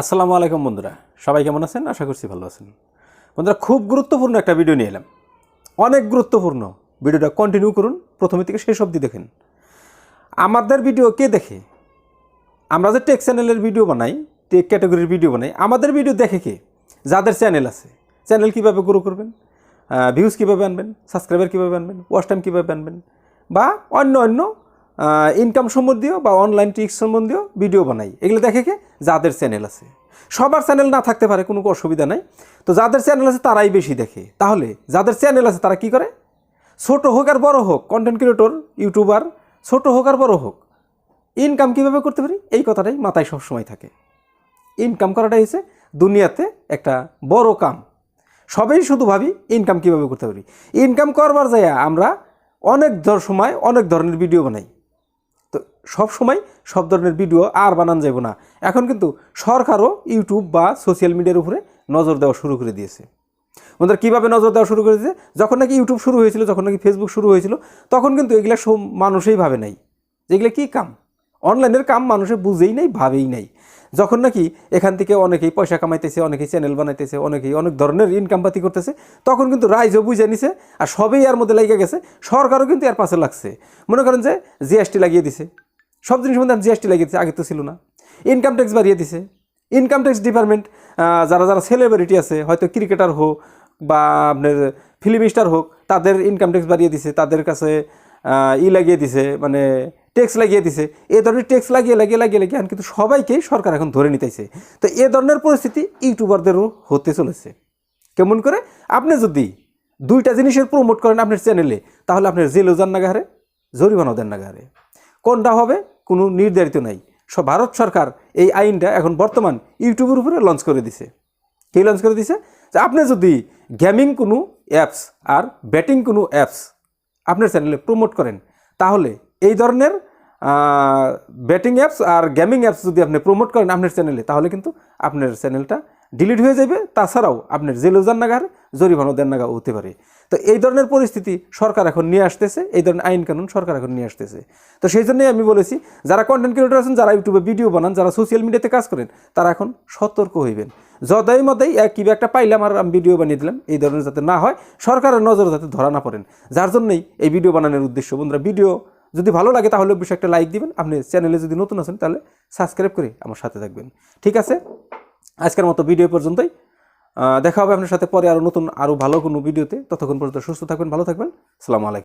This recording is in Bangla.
আসসালামু আলাইকুম বন্ধুরা। সবাই কেমন আছেন? আশা করছি ভালো আছেন। বন্ধুরা, খুব গুরুত্বপূর্ণ একটা ভিডিও নিয়ে এলাম। অনেক গুরুত্বপূর্ণ। ভিডিওটা কন্টিনিউ করুন, প্রথমে থেকে শেষ অবধি দেখেন। আমাদের ভিডিও কে দেখে? আমরা যে টেক চ্যানেলের ভিডিও বানাই টেক ক্যাটাগরির ভিডিও বানাই, আমাদের ভিডিও দেখে কে? যাদের চ্যানেল আছে। চ্যানেল কীভাবে গ্রো করবেন? ভিউজ কীভাবে আনবেন? সাবস্ক্রাইবার কীভাবে আনবেন? ওয়াচ টাইম কীভাবে আনবেন? বা অন্য অন্য ইনকাম সম্বন্ধীয় বা অনলাইন ট্রিক্স সম্বন্ধীয় ভিডিও বানাই। এগুলো দেখে কে? যাদের চ্যানেল আছে। সবার চ্যানেল না থাকতে পারে, কোনো অসুবিধা নাই। তো যাদের চ্যানেল আছে, তারাই বেশি দেখে। তাহলে যাদের চ্যানেল আছে, তারা কি করে? ছোট হোক আর বড় হোক কন্টেন্ট ক্রিয়েটর ইউটিউবার ছোট হোক আর বড় হোক ইনকাম কীভাবে করতে পারি? এই কথাটাই মাথায় সবসময় থাকে। ইনকাম করাটাই হচ্ছে দুনিয়াতে একটা বড় কাম। সবাই শুধু ভাবি ইনকাম কীভাবে করতে পারি? ইনকাম করবার যায় আমরা অনেক সময় অনেক ধরনের ভিডিও বানাই। সব সময় সব ধরনের ভিডিও আর বানান যাব না। এখন কিন্তু সরকারও ইউটিউব বা সোশ্যাল মিডিয়ার উপরে নজর দেওয়া শুরু করে দিয়েছে। বন্ধুরা, কীভাবে নজর দেওয়া শুরু করে দিয়েছে যখন নাকি ইউটিউব শুরু হয়েছিল, যখন নাকি ফেসবুক শুরু হয়েছিল, তখন কিন্তু এগুলা সব মানুষই ভাবে নাই যেগুলো কী কাম। অনলাইনের কাম মানুষে বুঝেই নাই, ভাবেই নাই। যখন নাকি এখান থেকে অনেকেই পয়সা কামাইতেছে, অনেকেই চ্যানেল বানাইতেছে, অনেকেই অনেক ধরনের ইনকাম পাতি করতেছে, তখন কিন্তু রাইজও বুঝে নিছে আর সবেই এর মধ্যে লেগে গেছে। সরকারও কিন্তু এর পাশে লাগছে। মনে করেন যে জিএসটি লাগিয়ে দিছে। সব জিনিস মধ্যে জিএসটি লাগিয়ে দিচ্ছে আগে তো ছিল না। ইনকাম ট্যাক্স বাড়িয়ে দিছে। ইনকাম ট্যাক্স ডিপার্টমেন্ট যারা যারা সেলিব্রিটি আছে, হয়তো ক্রিকেটার হোক বা আপনার ফিল্ম স্টার হোক, তাদের ইনকাম ট্যাক্স বাড়িয়ে দিছে, তাদের কাছে ই লাগিয়ে দিছে মানে ট্যাক্স লাগিয়ে দিছে। এ ধরনের ট্যাক্স লাগিয়ে লাগিয়ে লাগিয়ে লাগিয়ে, কিন্তু সবাইকেই সরকার এখন ধরে নিতেছে। তো এ ধরনের পরিস্থিতি ইউটিউবারদেরও হতে চলেছে। কেমন করে? আপনি যদি দুইটা জিনিসের প্রমোট করেন আপনার চ্যানেলে তাহলে আপনার জেলও যান না গাহারে জরিমানাও দেন না গাহারে কোনটা হবে? কোনো নির্ধারিত নাই। ভারত সরকার এই আইনটা এখন বর্তমান ইউটিউবের উপরে লঞ্চ করে দিছে। কে লঞ্চ করে দিছে? যে আপনি যদি গেমিং কোনো অ্যাপস আর ব্যাটিং কোনো অ্যাপস আপনার চ্যানেলে প্রমোট করেন, তাহলে এই ধরনের ব্যাটিং অ্যাপস আর গেমিং অ্যাপস যদি আপনি প্রমোট করেন আপনার চ্যানেলে তাহলে কিন্তু আপনার চ্যানেলটা ডিলিট হয়ে যাবে তাছাড়াও আপনার জেলেও যান নাগার জরিমানাও দেন নাগা হতে পারে। তো এই ধরনের পরিস্থিতি সরকার এখন নিয়ে আসতেছে, এই ধরনের আইন কানুন সরকার এখন নিয়ে আসতেছে। তো সেই জন্যই আমি বলেছি, যারা কন্টেন্ট ক্রিয়েটর আছেন, যারা ইউটিউবে ভিডিও বানান, যারা সোশ্যাল মিডিয়াতে কাজ করেন, তারা এখন সতর্ক হইবেন। যদাই এক কিবা একটা পাইলাম আর আমি ভিডিও বানিয়ে দিলাম, এই ধরনের যাতে না হয়, সরকারের নজর যাতে ধরা না পড়েন। যার জন্যই এই ভিডিও বানানোর উদ্দেশ্য। বন্ধুরা ভিডিও যদি ভালো লাগে, তাহলে অবশ্যই একটা লাইক দিবেন। আপনি চ্যানেলে যদি নতুন আছেন, তাহলে সাবস্ক্রাইব করে আমার সাথে থাকবেন। ঠিক আছে? আজকের মতো ভিডিও পর্যন্তই। দেখা হবে আপনার সাথে পরে আরও নতুন আরও ভালো কোনো ভিডিওতে। ততক্ষণ পর্যন্ত সুস্থ থাকবেন, ভালো থাকবেন। সালামু আলাইকুম।